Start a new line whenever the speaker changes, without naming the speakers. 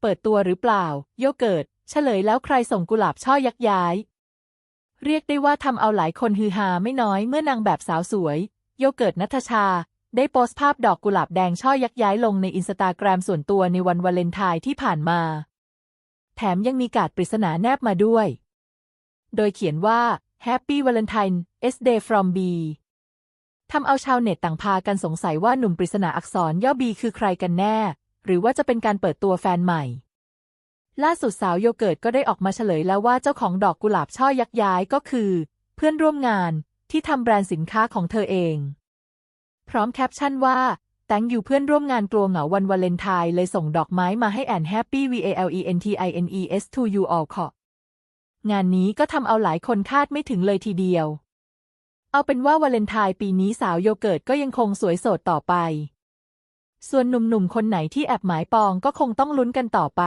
เปิดตัวหรือเปล่า โยเกิร์ตเฉลยแล้วใครส่งกุหลาบช่อยักย้าย เรียกได้ว่าทำเอาหลายคนฮือฮาไม่น้อยเมื่อนางแบบสาวสวย โยเกิร์ตนัทชา ได้โพสต์ภาพดอกกุหลาบแดงช่อยักย้ายลงในอินสตาแกรมส่วนตัวในวันวาเลนไทน์ที่ผ่านมา แถมยังมีการ์ดปริศนาแนบมาด้วย โดยเขียนว่า Happy Valentine S Day from B ทำเอาชาวเน็ตต่างพากันสงสัยว่าหนุ่มปริศนาอักษรย่อบีคือใครกันแน่ หรือว่าจะเป็นการเปิดตัวแฟนใหม่ ล่าสุดสาวโยเกิร์ตก็ได้ออกมาเฉลยแล้วว่าเจ้าของดอกกุหลาบช่อยักย้ายก็คือ เพื่อนร่วมงานที่ทำแบรนด์สินค้าของเธอเอง พร้อมแคปชั่นว่าแตงอยู่เพื่อนร่วมงานกลัวเหงาวันวาเลนไทน์เลยส่งดอกไม้มาให้แอนแฮปปี้ V A L E N T I N E S to you all ของานนี้ก็ทำเอาหลายคนคาดไม่ถึงเลยทีเดียว เอาเป็นว่าวาเลนไทน์ปีนี้สาวโยเกิร์ตก็ยังคงสวยโสดต่อไป ส่วนหนุ่มๆคนไหนที่แอบหมายปองก็คงต้องลุ้นกันต่อไป